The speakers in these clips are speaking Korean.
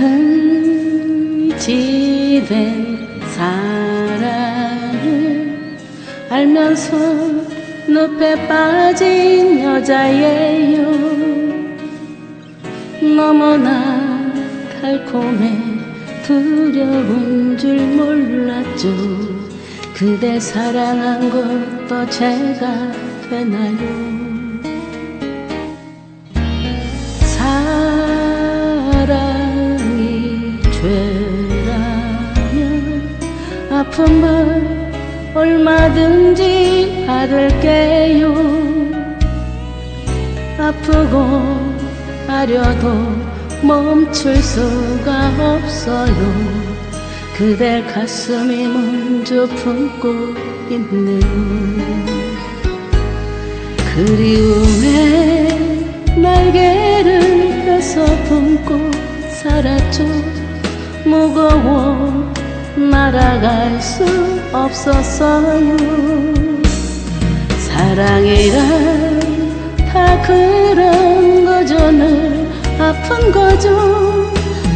큰 집엔 사랑을 알면서 눈에 빠진 여자예요. 너무나 달콤해 두려운 줄 몰랐죠. 그대 사랑한 것도 제가 되나요? 아픔을 얼마든지 받을게요. 아프고 하려도 멈출 수가 없어요. 그대 가슴이 먼저 품고 있네요 그리움의 날개를 펴서 품고 살았죠. 무거워 날아갈 수 없었어요. 사랑이란 다 그런 거죠 늘 아픈 거죠.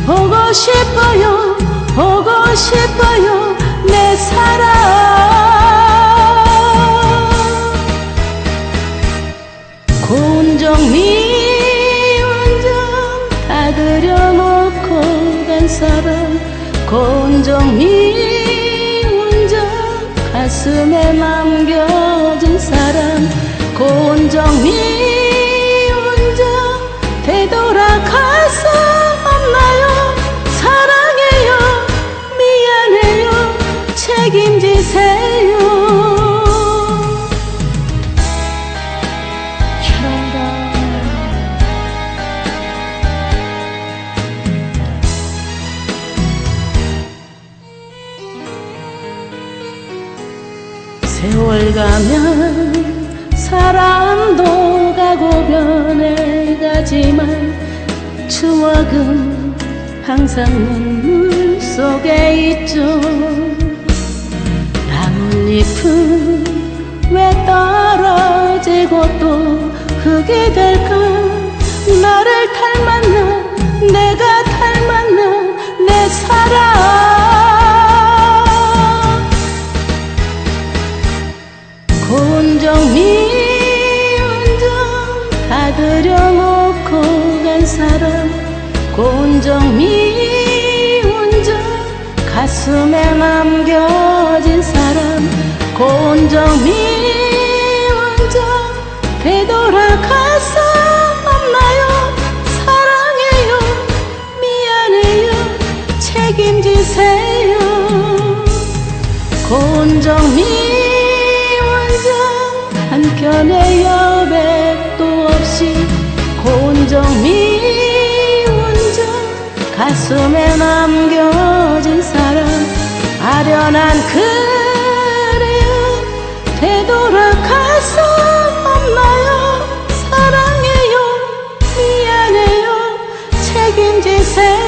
보고 싶어요 보고 싶어요 내 사랑. 고운정미 완전 다 들여놓고 간 사람 고운정 미 운정미 완전 되돌아갈 수 없나요. 사랑해요. 미안해요. 책임지세요. 세월 가면 사람도 가고 변해가지만 추억은 항상 눈물 속에 있죠. 나뭇잎은 왜 떨어지고 또 흙이 될까? 나를 닮았나? 내가 다 들여놓고 간 사람 고운정미 완전 가슴에 남겨진 사람 완전 되돌아갈 수 없나요. 사랑해요 미안해요 책임지세요. 고운정미 완전 한켠에 여백 가슴에 남겨진 사람 아련한 그리움 되돌아갈 수 없나요? 사랑해요 미안해요 책임지세요